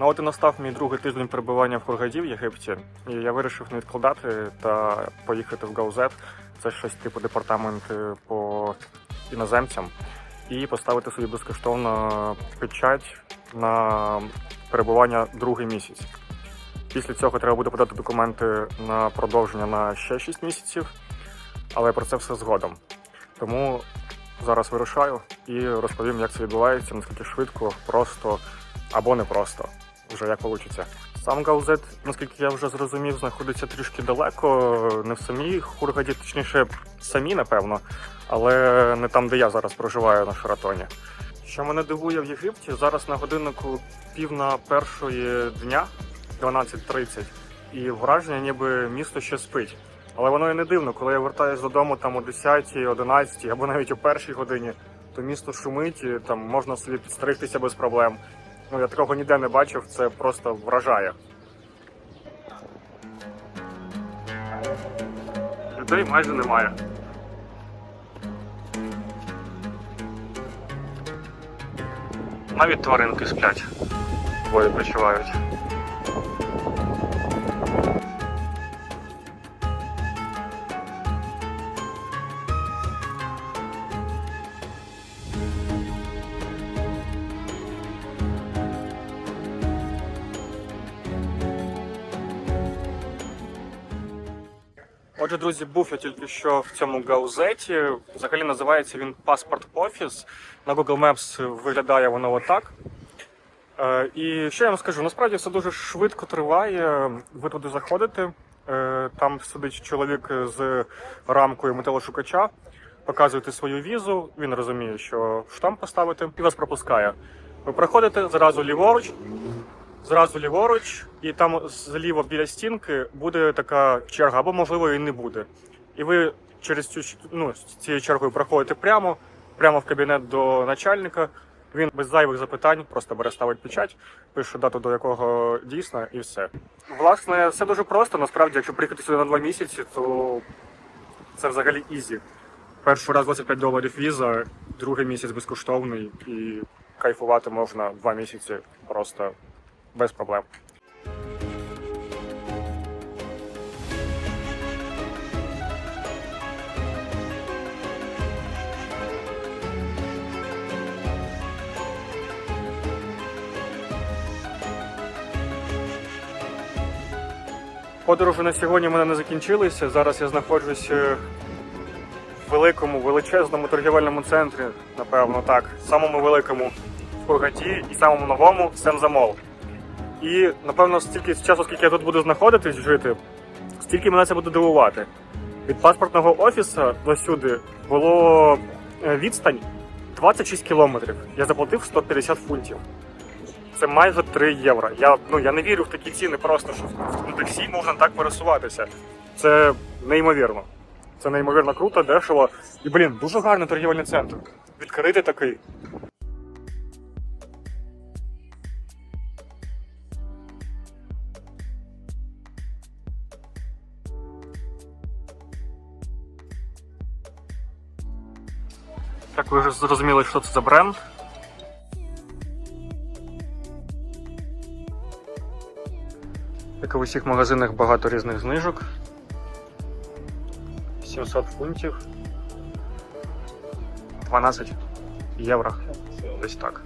Ну от і настав мій другий тиждень перебування в Хургаді в Єгипті, і я вирішив не відкладати та поїхати в Гаузет. Це щось типу департамент е, по іноземцям, і поставити собі безкоштовно печать на перебування другий місяць. Після цього треба буде подати документи на продовження на ще 6 місяців, але про це все згодом. Тому зараз вирушаю і розповім, як це відбувається, наскільки швидко, просто або не просто, вже як вийде. Сам Гаузет, наскільки я вже зрозумів, знаходиться трішки далеко, не в самій Хургаді, точніше, самі, напевно, але не там, де я зараз проживаю на Шаратоні. Що мене дивує в Єгипті, зараз на годиннику пів на першої дня, 12.30, і враження, ніби місто ще спить. Але воно і не дивно, коли я вертаюсь додому там о 10, 11 або навіть о першій годині, то місто шумить, там можна собі підстригтися без проблем. Ну я такого ніде не бачив, це просто вражає. Людей майже немає. Навіть тваринки сплять, двоє почувають. Отже, друзі, був я тільки що в цьому гаузеті. Взагалі називається він Паспорт Офіс. На Google Maps виглядає воно отак. Е, І що я вам скажу? Насправді все дуже швидко триває. Ви туди заходите. е, Там сидить чоловік з рамкою металошукача, показуєте свою візу. Він розуміє, що штамп поставити, і вас пропускає. Ви проходите зразу ліворуч, зразу ліворуч, і там зліво біля стінки буде така черга, або можливо і не буде. І ви через цю ну, цією чергою проходите прямо, прямо в кабінет до начальника. Він без зайвих запитань просто бере ставить печать, пише дату, до якого дійсно, і все. Власне, все дуже просто. Насправді, якщо приїхати сюди на два місяці, то це взагалі ізі. Перший раз 25 доларів віза, другий місяць безкоштовний і кайфувати можна два місяці просто без проблем. Подорожі на сьогодні в мене не закінчилися. Зараз я знаходжуся в великому, величезному торгівельному центрі, напевно, так, самому великому в Хургаті і самому новому Сензамол. І напевно, стільки часу, скільки я тут буду знаходитись жити, стільки мене це буде дивувати. Від паспортного офісу до сюди було е, відстань 26 кілометрів. Я заплатив 150 фунтів. Це майже 3 євро. Я, ну, я не вірю в такі ціни, просто що в таксі можна так пересуватися. Це неймовірно. Це неймовірно круто, дешево. І, блін, дуже гарний торгівельний центр. Відкритий такий. Так, ви вже зрозуміли, що це за бренд. Як і в усіх магазинах багато різних знижок. 700 фунтів. 12 євро. Десь так.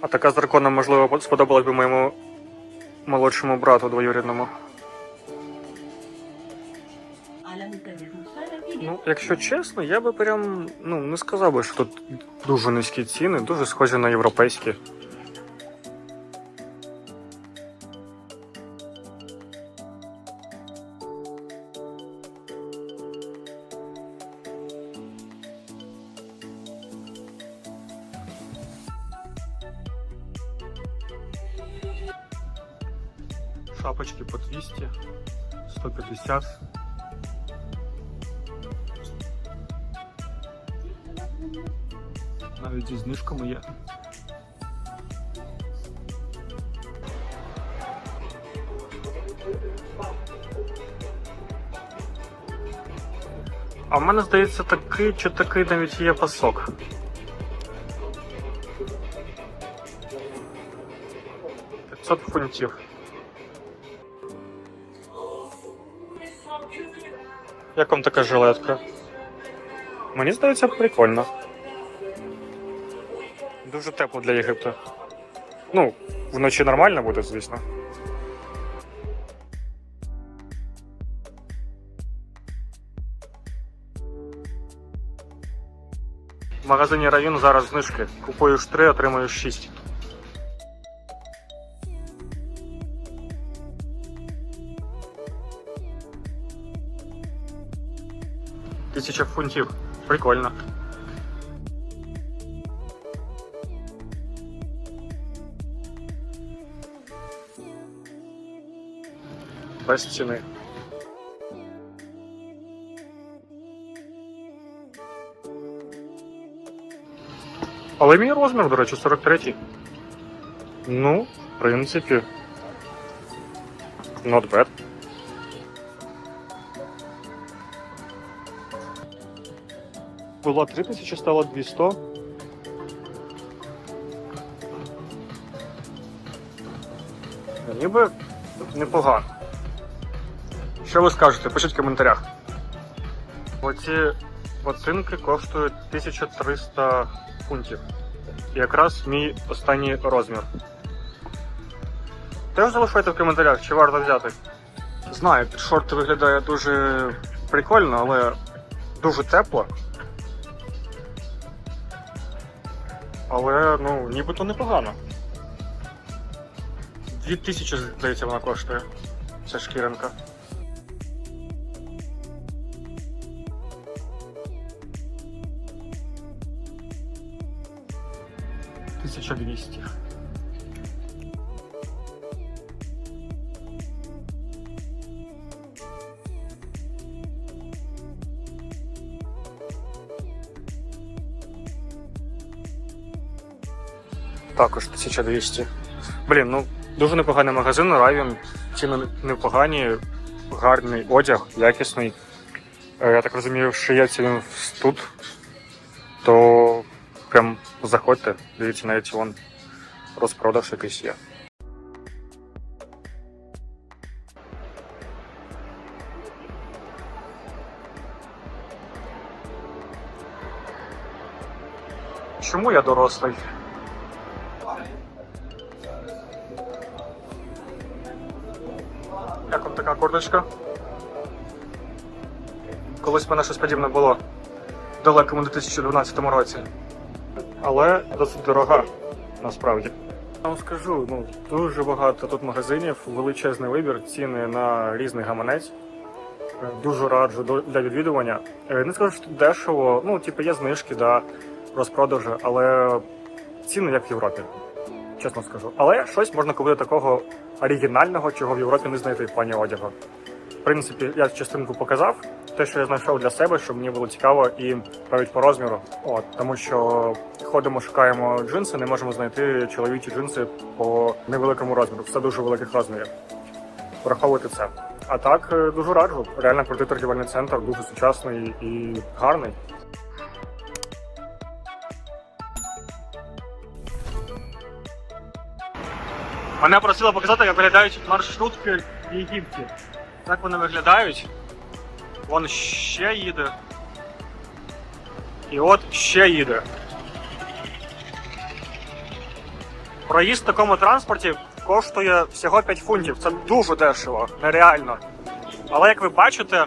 А така з драконом, можливо, сподобалась би моєму молодшому брату двоюрідному. Якщо чесно, я би прям ну, не сказав би, що тут дуже низькі ціни, дуже схожі на європейські. Шапочки по 200, 150. Навіть зі знижками є. А в мене здається такий чи такий навіть є пасок. 500 фунтів. Як вам така жилетка? Мені здається, прикольно. Дуже тепло для Єгипту. Ну, вночі нормально буде, звісно. В магазині Равін зараз знижки. Купуєш 3, отримуєш 6. Тисяча фунтів. Прикольно. Без ціни. Але мій розмір, до речі, 43. Ну, в принципі. Not bad. Було 3000, стало 200. Ніби непогано. Що ви скажете? Пишіть в коментарях. Оці оцінки коштують 1300 фунтів. Якраз мій останній розмір. Теж залишайте в коментарях, чи варто взяти. Знаю, під шорти виглядає дуже прикольно, але дуже тепло. Але, ну, нібито непогано. 2000, здається, вона коштує. Ця шкіренка. Тисяча двісті. Також 1200. Блін, ну дуже непоганий магазин, Райвін. Ціни непогані, гарний одяг, якісний. Е, Я так розумію, шиється він тут. То прям заходьте, дивіться, навіть вон розпродаж якийсь є. Чому я дорослий? Така курточка? Колись в мене щось подібне було в далекому 2012 році. Але досить дорога, насправді. Я вам скажу, ну дуже багато тут магазинів, величезний вибір, ціни на різний гаманець. Е, Дуже раджу для відвідування. Е, Не скажу, що дешево, ну, типу, є знижки, да, розпродажі, але ціни як в Європі, чесно скажу. Але щось можна купити такого оригінального, чого в Європі не знайти в плані одягу. В принципі, я частинку показав, те, що я знайшов для себе, щоб мені було цікаво і навіть по розміру. От тому що ходимо, шукаємо джинси, не можемо знайти чоловічі джинси по невеликому розміру. Все дуже великих розмірів. Враховуйте це. А так е, дуже раджу. Реально крутий торгівельний центр, дуже сучасний і гарний. Мене просили показати, як виглядають маршрутки в Єгипті. Так вони виглядають. Вон ще їде. І от ще їде. Проїзд в такому транспорті коштує всього 5 фунтів. Це дуже дешево, нереально. Але як ви бачите,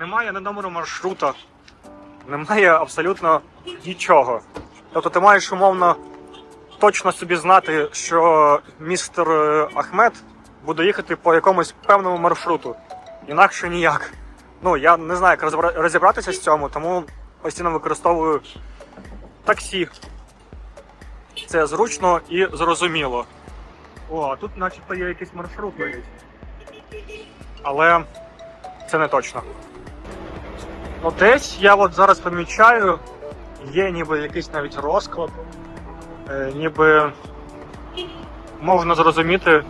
немає ні номеру маршрута, немає абсолютно нічого. Тобто ти маєш умовно точно собі знати, що містер е, Ахмед буде їхати по якомусь певному маршруту. Інакше ніяк. Ну, я не знаю, як розібратися з цьому, тому постійно використовую таксі. Це зручно і зрозуміло. О, а тут начебто є якийсь маршрут навіть. Але це не точно. Ну, десь я от зараз помічаю, є ніби якийсь навіть розклад, ніби можна зрозуміти,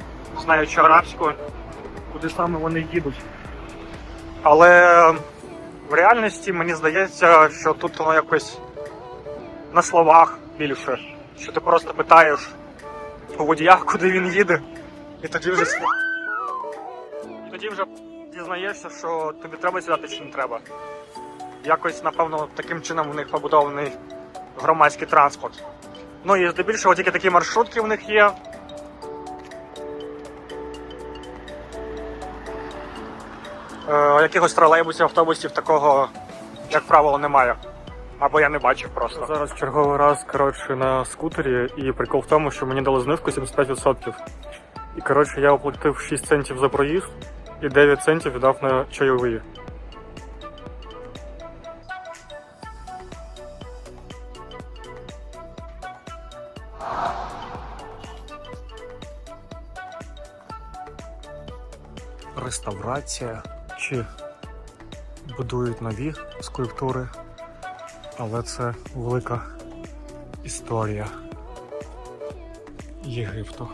знаючи арабську, куди саме вони їдуть. Але в реальності мені здається, що тут воно якось на словах більше. Що ти просто питаєш, по водіях, куди він їде. І тоді вже і тоді вже дізнаєшся, що тобі треба сідати чи не треба. Якось, напевно, таким чином у них побудований громадський транспорт. Ну і здебільшого тільки такі маршрутки в них є. Е, якихось тролейбусів, автобусів такого, як правило, немає. Або я не бачив просто. Зараз черговий раз коротше, на скутері, і прикол в тому, що мені дали знижку 75%. І коротше, я оплатив 6 центів за проїзд і 9 центів віддав на чайові. Реставрація чи будують нові скульптури, але це велика історія Єгипту.